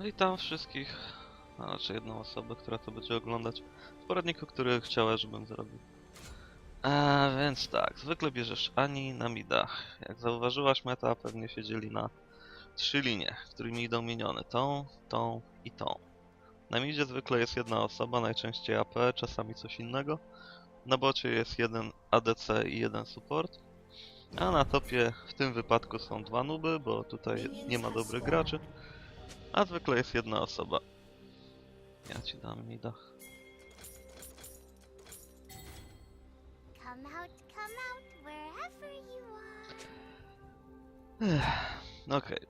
Witam wszystkich, a raczej jedną osobę, która to będzie oglądać. W poradniku, który chciała, żebym zrobił. A więc tak, zwykle bierzesz Ani na midach. Jak zauważyłaś, meta pewnie się dzieli na trzy linie, którymi idą miniony. Tą, tą i tą. Na midzie zwykle jest jedna osoba, najczęściej AP, czasami coś innego. Na bocie jest jeden ADC i jeden support. A na topie w tym wypadku są dwa nuby, bo tutaj nie ma dobrych graczy. A zwykle jest jedna osoba. Ja ci dam mida. Come out, come out, wherever you are. Okej.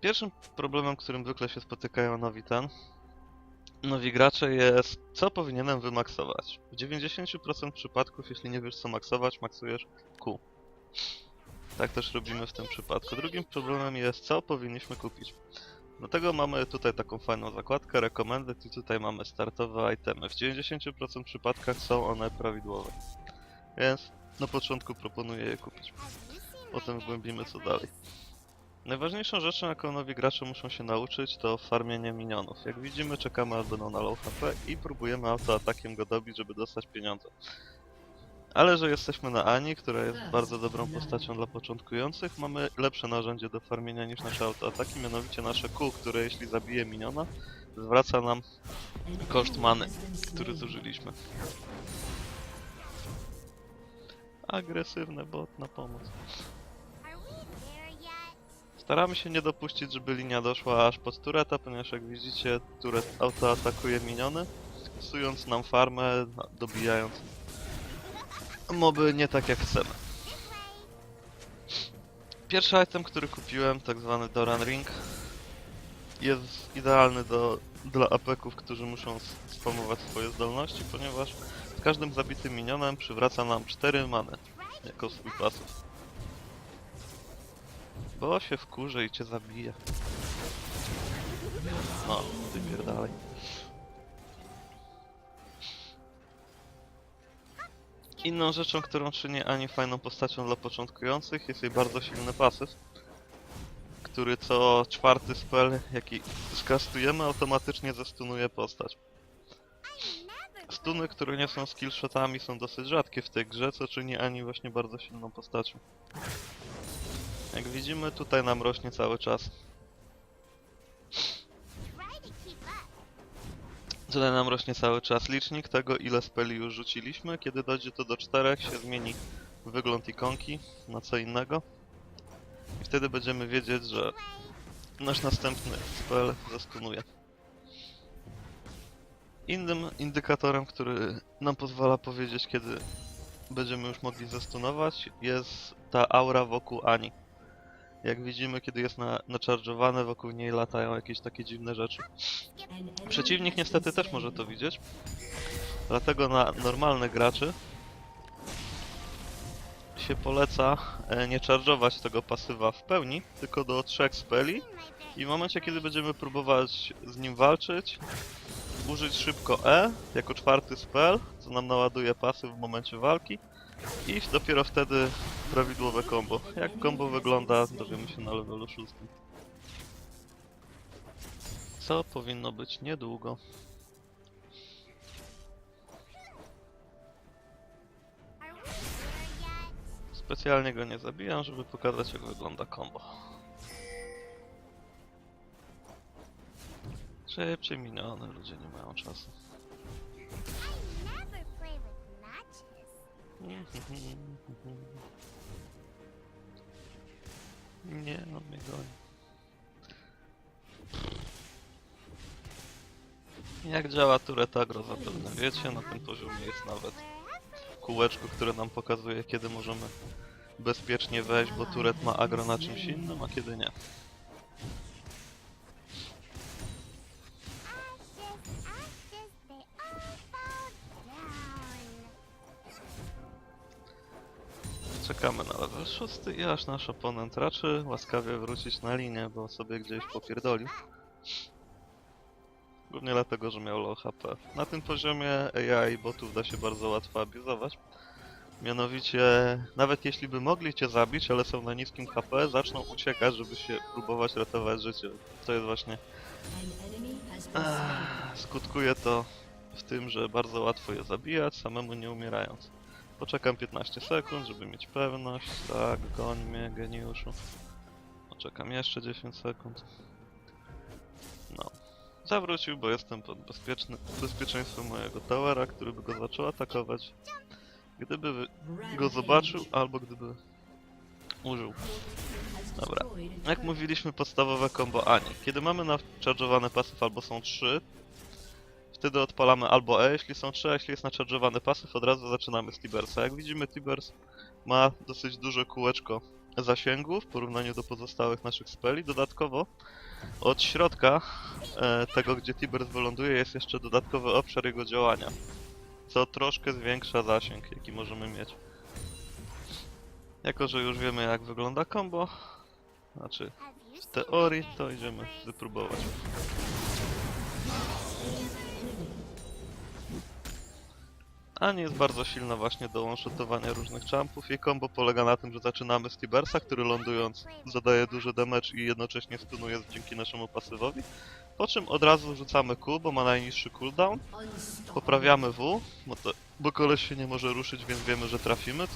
Pierwszym problemem, którym zwykle się spotykają nowi ten, nowi gracze jest, co powinienem wymaksować. W 90% przypadków, jeśli nie wiesz co maksować, maksujesz Q. Tak też robimy w tym przypadku. Drugim problemem jest, co powinniśmy kupić. Dlatego mamy tutaj taką fajną zakładkę, recommended i tutaj mamy startowe itemy. W 90% przypadkach są one prawidłowe. Więc na początku proponuję je kupić. Potem my wgłębimy co dalej. Najważniejszą rzeczą, jaką nowi gracze muszą się nauczyć, to farmienie minionów. Jak widzimy, czekamy aż będą na low HP i próbujemy autoatakiem go dobić, żeby dostać pieniądze. Ale że jesteśmy na Ani, która jest bardzo dobrą postacią dla początkujących, mamy lepsze narzędzie do farmienia niż nasze autoataki, mianowicie nasze Q, które jeśli zabije miniona, zwraca nam koszt many, który zużyliśmy. Agresywny bot na pomoc. Staramy się nie dopuścić, żeby linia doszła aż pod tureta, ponieważ jak widzicie, turet autoatakuje miniony, psując nam farmę, dobijając moby nie tak jak chcemy. Pierwszy item, który kupiłem, tak zwany Doran Ring, jest idealny do, dla apeków, którzy muszą spamować swoje zdolności, ponieważ z każdym zabitym minionem przywraca nam 4 many jako swój pasyw. Bo się wkurzy i cię zabije. No, wypierdalaj. Inną rzeczą, którą czyni Ani fajną postacią dla początkujących jest jej bardzo silny pasyw, który co czwarty spell, jaki skastujemy, automatycznie zestunuje postać. Stuny, które nie są skillshotami są dosyć rzadkie w tej grze, co czyni Ani właśnie bardzo silną postacią. Jak widzimy, tutaj nam rośnie cały czas. Tutaj nam rośnie cały czas licznik tego, ile speli już rzuciliśmy. Kiedy dojdzie to do czterech, się zmieni wygląd ikonki na co innego. I wtedy będziemy wiedzieć, że nasz następny spell zastunuje. Innym indykatorem, który nam pozwala powiedzieć, kiedy będziemy już mogli zastunować, jest ta aura wokół Ani. Jak widzimy, kiedy jest na, naczarżowane, wokół niej latają jakieś takie dziwne rzeczy. Przeciwnik niestety też może to widzieć. Dlatego na normalnych graczy się poleca e, nie charge'ować tego pasywa w pełni, tylko do trzech speli i w momencie kiedy będziemy próbować z nim walczyć, użyć szybko E jako czwarty spell, co nam naładuje pasyw w momencie walki i dopiero wtedy prawidłowe combo. Jak combo wygląda, dowiemy się na levelu 6. Co powinno być niedługo. Specjalnie go nie zabijam, żeby pokazać jak wygląda combo. Szybciej miniony, ludzie nie mają czasu. I Nie, on mnie goni. Jak działa turret agro zapewne wiecie, na tym poziomie jest nawet kółeczko, które nam pokazuje kiedy możemy bezpiecznie wejść, bo turet ma agro na czymś innym, a kiedy nie. Czekamy na level 6 i aż nasz oponent raczy łaskawie wrócić na linię, bo sobie gdzieś popierdolił. Głównie dlatego, że miał low HP. Na tym poziomie AI botów da się bardzo łatwo abuzować. Mianowicie, nawet jeśli by mogli cię zabić, ale są na niskim HP, zaczną uciekać, żeby się próbować ratować życie. To jest właśnie. Ech, skutkuje to w tym, że bardzo łatwo je zabijać, samemu nie umierając. Poczekam 15 sekund, żeby mieć pewność. Tak, goń mnie, geniuszu. Poczekam jeszcze 10 sekund. No. Zawrócił, bo jestem pod bezpieczny, bezpieczeństwem mojego towera, który by go zaczął atakować. Gdyby go zobaczył, albo gdyby użył. Dobra. Jak mówiliśmy, podstawowe combo Ani. Kiedy mamy nacharge'owany pasyw albo są 3, wtedy odpalamy albo E, jeśli są 3, a jeśli jest nacharge'owany pasyw, od razu zaczynamy z Tibersa. Jak widzimy, Tibers ma dosyć duże kółeczko zasięgu w porównaniu do pozostałych naszych speli. Dodatkowo od środka e, tego, gdzie Tibers wyląduje, jest jeszcze dodatkowy obszar jego działania, co troszkę zwiększa zasięg, jaki możemy mieć. Jako, że już wiemy jak wygląda combo, znaczy w teorii, to idziemy wypróbować. Ani jest bardzo silna właśnie do one-shotowania różnych jumpów. Jej combo polega na tym, że zaczynamy z Tibersa, który lądując zadaje duży damage i jednocześnie stunuje dzięki naszemu pasywowi. Po czym od razu rzucamy Q, bo ma najniższy cooldown. Poprawiamy W, bo, to, bo koleś się nie może ruszyć, więc wiemy, że trafimy. To.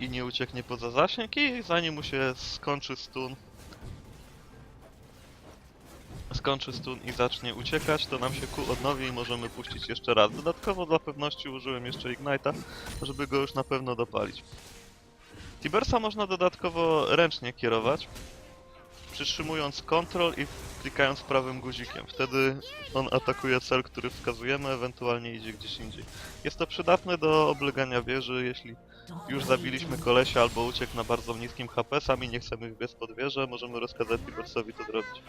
I nie ucieknie poza zasięg i zanim mu się skończy stun, skończy stun i zacznie uciekać, to nam się Q odnowi i możemy puścić jeszcze raz. Dodatkowo dla pewności użyłem jeszcze Ignite'a, żeby go już na pewno dopalić. Tibersa można dodatkowo ręcznie kierować, przytrzymując Ctrl i klikając prawym guzikiem. Wtedy on atakuje cel, który wskazujemy, ewentualnie idzie gdzieś indziej. Jest to przydatne do oblegania wieży, jeśli już zabiliśmy kolesia albo uciekł na bardzo niskim HP, sami nie chcemy wbiec pod wieżę, możemy rozkazać Tibersowi to zrobić.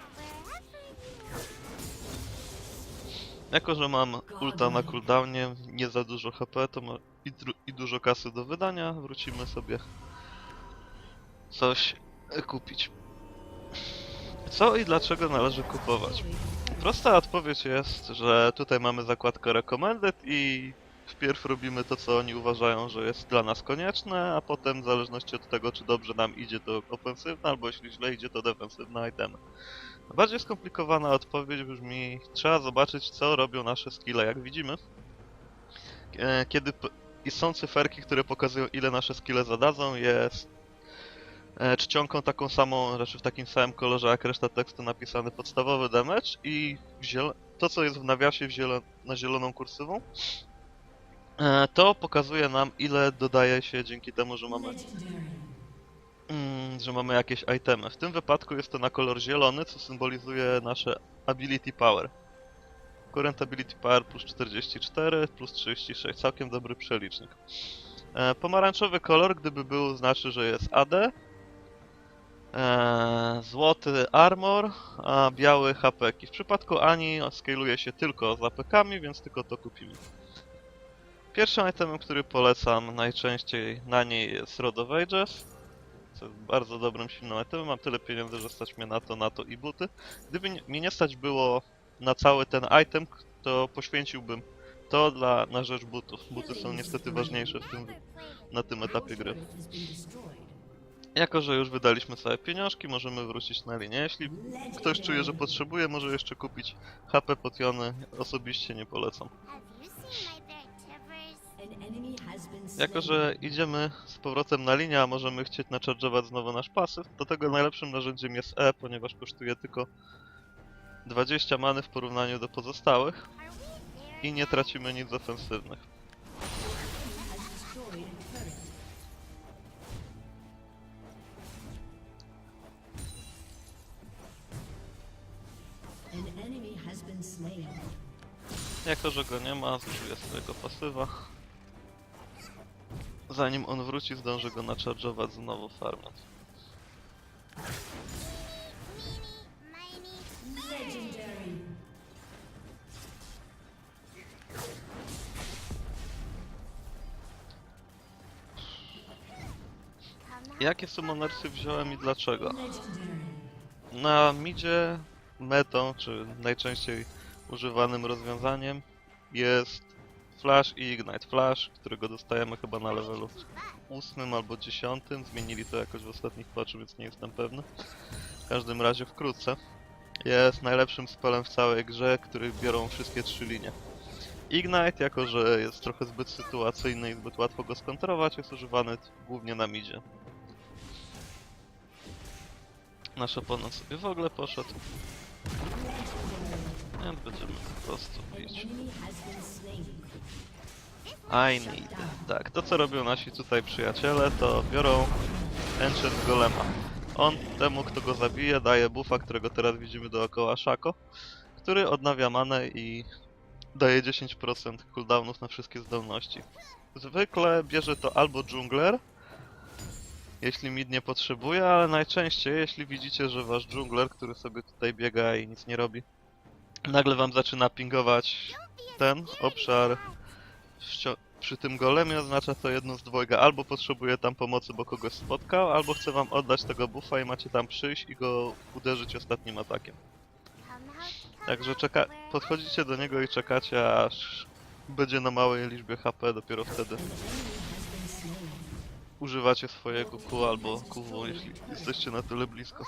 Jako, że mam ulta na cooldownie, nie za dużo HP, to ma i, i dużo kasy do wydania, wrócimy sobie coś kupić. Co i dlaczego należy kupować? Prosta odpowiedź jest, że tutaj mamy zakładkę recommended i wpierw robimy to, co oni uważają, że jest dla nas konieczne, a potem w zależności od tego, czy dobrze nam idzie, to ofensywne, albo jeśli źle idzie, to defensywne itemy. Bardziej skomplikowana odpowiedź brzmi, trzeba zobaczyć, co robią nasze skille. Jak widzimy, e, kiedy i są cyferki, które pokazują, ile nasze skille zadadzą, jest e, czcionką taką samą, znaczy w takim samym kolorze jak reszta tekstu napisany podstawowy damage i to, co jest w nawiasie w zielo- na zieloną kursywą, e, to pokazuje nam, ile dodaje się dzięki temu, że mamy że mamy jakieś itemy. W tym wypadku jest to na kolor zielony, co symbolizuje nasze ability power. Current ability power plus 44, plus 36, całkiem dobry przelicznik. E, pomarańczowy kolor, gdyby był, znaczy, że jest AD. E, złoty armor, a biały HP. W przypadku Ani scaluje się tylko z AP-kami, więc tylko to kupimy. Pierwszym itemem, który polecam najczęściej na niej jest Rod of Ages bardzo dobrym, silnym itemem. Mam tyle pieniędzy, że stać mnie na to, na to i buty. Gdyby mnie nie stać było na cały ten item, to poświęciłbym to dla, na rzecz butów. Buty są niestety ważniejsze w tym, na tym etapie gry. Jako, że już wydaliśmy całe pieniążki, możemy wrócić na linię. Jeśli ktoś czuje, że potrzebuje, może jeszcze kupić HP potiony. Osobiście nie polecam. Jako, że idziemy z powrotem na linię, a możemy chcieć nacharge'ować znowu nasz pasyw, do tego najlepszym narzędziem jest E, ponieważ kosztuje tylko 20 many w porównaniu do pozostałych i nie tracimy nic ofensywnych. Jako, że go nie ma, zużyję swojego pasywa. Zanim on wróci, zdążę go nacharge'ować znowu out. Jakie summonersy wziąłem i dlaczego? Na midzie metą, czy najczęściej używanym rozwiązaniem jest Flash i Ignite Flash, którego dostajemy chyba na levelu ósmym albo dziesiątym. Zmienili to jakoś w ostatnich patchu, więc nie jestem pewny. W każdym razie wkrótce. Jest najlepszym spelem w całej grze, który biorą wszystkie trzy linie. Ignite, jako że jest trochę zbyt sytuacyjny i zbyt łatwo go skontrować, jest używany głównie na midzie. Nasz oponent sobie w ogóle poszedł. Więc będziemy po prostu bić. I need. Tak, to co robią nasi tutaj przyjaciele, to biorą Ancient Golema. On temu, kto go zabije, daje buffa, którego teraz widzimy dookoła Shako, który odnawia manę i daje 10% cooldownów na wszystkie zdolności. Zwykle bierze to albo dżungler, jeśli mid nie potrzebuje, ale najczęściej, jeśli widzicie, że wasz dżungler, który sobie tutaj biega i nic nie robi, nagle wam zaczyna pingować ten obszar przy tym golemie oznacza to jedno z dwojga. Albo potrzebuje tam pomocy, bo kogoś spotkał, albo chce wam oddać tego buffa i macie tam przyjść i go uderzyć ostatnim atakiem. Także czeka podchodzicie do niego i czekacie, aż będzie na małej liczbie HP, dopiero wtedy używacie swojego Q albo QW, jeśli jesteście na tyle blisko.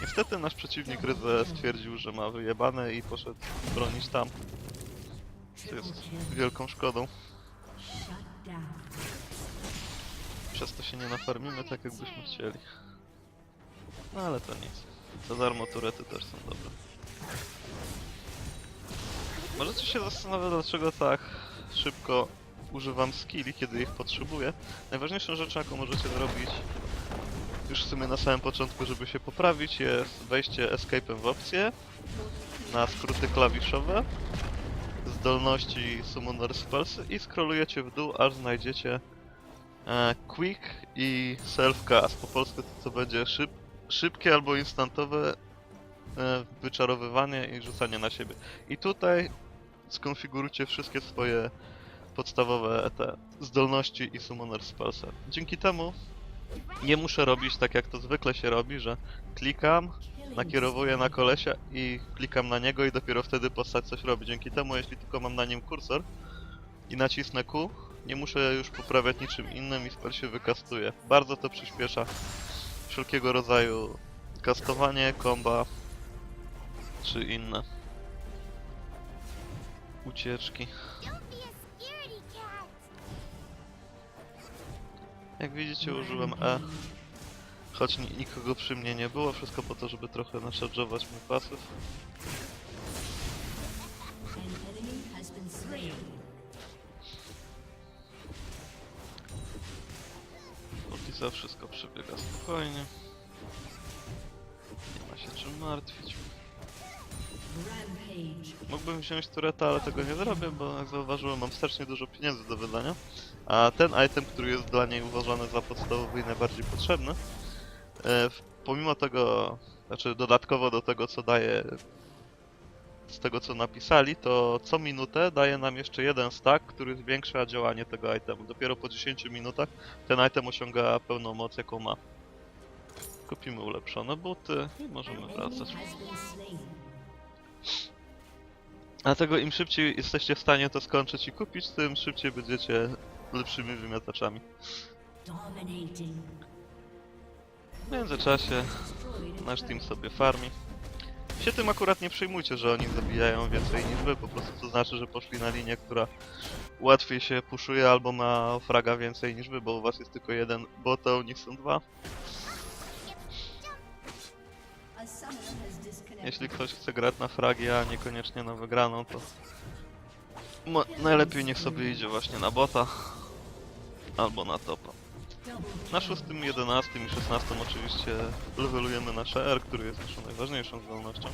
Niestety nasz przeciwnik Ryze stwierdził, że ma wyjebane i poszedł bronić tam, co jest wielką szkodą. Przez to się nie nafarmimy tak jakbyśmy chcieli. No ale to nic. Za darmo turety też są dobre. Możecie się zastanawiać dlaczego tak szybko używam skilli, kiedy ich potrzebuję. Najważniejszą rzeczą jaką możecie zrobić już w sumie na samym początku, żeby się poprawić jest wejście escape'em w opcję na skróty klawiszowe zdolności Summoner Spells i scrollujecie w dół aż znajdziecie e, Quick i Self Cast. Po polsku to, to będzie szyb, szybkie albo instantowe e, wyczarowywanie i rzucanie na siebie. I tutaj skonfigurujcie wszystkie swoje podstawowe te zdolności i Summoner Spellsy. Dzięki temu nie muszę robić tak jak to zwykle się robi, że klikam, nakierowuję na kolesia i klikam na niego i dopiero wtedy postać coś robi. Dzięki temu, jeśli tylko mam na nim kursor i nacisnę Q, nie muszę już poprawiać niczym innym i spell się wykastuje. Bardzo to przyspiesza wszelkiego rodzaju kastowanie, komba czy inne ucieczki. Jak widzicie użyłem E, choć ni- nikogo przy mnie nie było, wszystko po to, żeby trochę naszarżować mój pasyw. Co wszystko przebiega spokojnie. Nie ma się czym martwić. Mógłbym wziąć tureta, ale tego nie zrobię, bo jak zauważyłem mam strasznie dużo pieniędzy do wydania. A ten item, który jest dla niej uważany za podstawowy i najbardziej potrzebny, pomimo tego, znaczy dodatkowo do tego co daje z tego co napisali, to co minutę daje nam jeszcze jeden stack, który zwiększa działanie tego itemu. Dopiero po 10 minutach ten item osiąga pełną moc jaką ma. Kupimy ulepszone buty i możemy wracać. Dlatego im szybciej jesteście w stanie to skończyć i kupić, tym szybciej będziecie lepszymi wymiataczami. W międzyczasie nasz team sobie farmi. Się tym akurat nie przejmujcie, że oni zabijają więcej niż wy, po prostu to znaczy, że poszli na linię, która łatwiej się puszuje albo ma fraga więcej niż wy, bo u was jest tylko jeden bot, a u nich są dwa. Jeśli ktoś chce grać na fragi, a niekoniecznie na wygraną, to najlepiej niech sobie idzie właśnie na bota albo na topa. Na 6, 11 i 16 oczywiście levelujemy nasze R, który jest naszą najważniejszą zdolnością.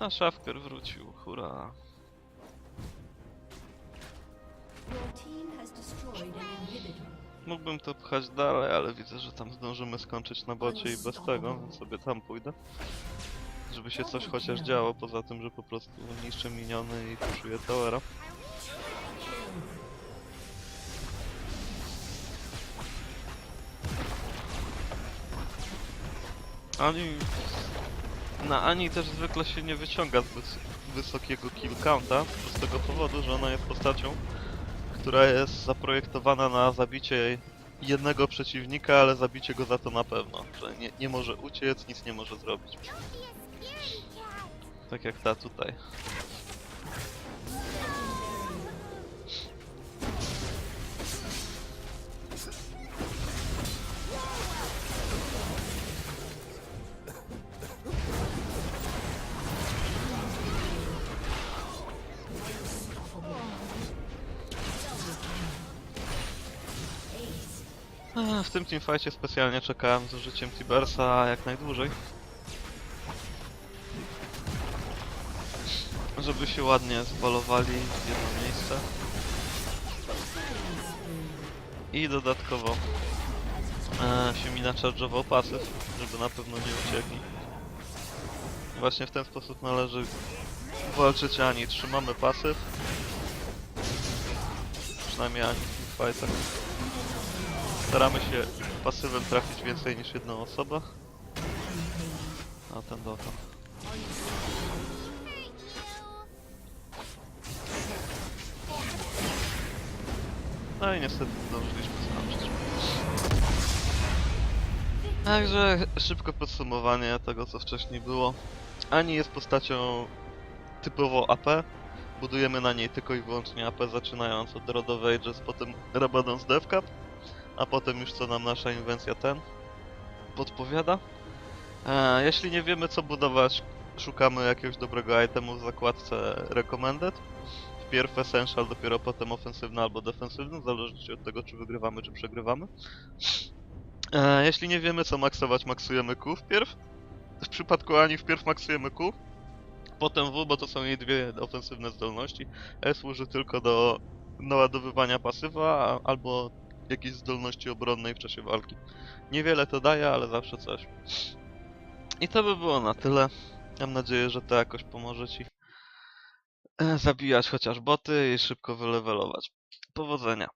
A Szafker wrócił, hurra. Your team has destroyed an inhibitor. Mógłbym to pchać dalej, ale widzę, że tam zdążymy skończyć na bocie i bez tego, więc sobie tam pójdę. Żeby się coś chociaż działo, poza tym, że po prostu niszczę miniony i puszuję towera. Ani... Na Ani też zwykle się nie wyciąga z wys wysokiego kill counta, z tego powodu, że ona jest postacią, która jest zaprojektowana na zabicie jednego przeciwnika, ale zabicie go za to na pewno, że nie, nie może uciec, nic nie może zrobić. Tak jak ta tutaj. W tym teamfightie specjalnie czekałem z użyciem Tibersa jak najdłużej. Żeby się ładnie zbalowali w jedno miejsce. I dodatkowo e, się mi naczarżował pasyw, żeby na pewno nie uciekli. Właśnie w ten sposób należy walczyć Ani. Trzymamy pasyw. Przynajmniej Ani w fightach. Staramy się pasywem trafić więcej niż jedną osobę. A ten dotąd. No i niestety zdążyliśmy skończyć. Także szybko podsumowanie tego co wcześniej było. Ani jest postacią typowo AP. Budujemy na niej tylko i wyłącznie AP zaczynając od of Ages, potem Rabadon's Death Cup, a potem już co nam nasza inwencja ten podpowiada. E, jeśli nie wiemy co budować, szukamy jakiegoś dobrego itemu w zakładce Recommended. Wpierw Essential, dopiero potem ofensywny albo defensywny, zależności od tego czy wygrywamy czy przegrywamy. E, jeśli nie wiemy co maksować, maksujemy Q wpierw. W przypadku Ani wpierw maksujemy Q, potem W, bo to są jej dwie ofensywne zdolności. E służy tylko do naładowywania pasywa albo jakiejś zdolności obronnej w czasie walki. Niewiele to daje, ale zawsze coś. I to by było na tyle. Mam nadzieję, że to jakoś pomoże ci e, zabijać chociaż boty i szybko wylewelować. Powodzenia.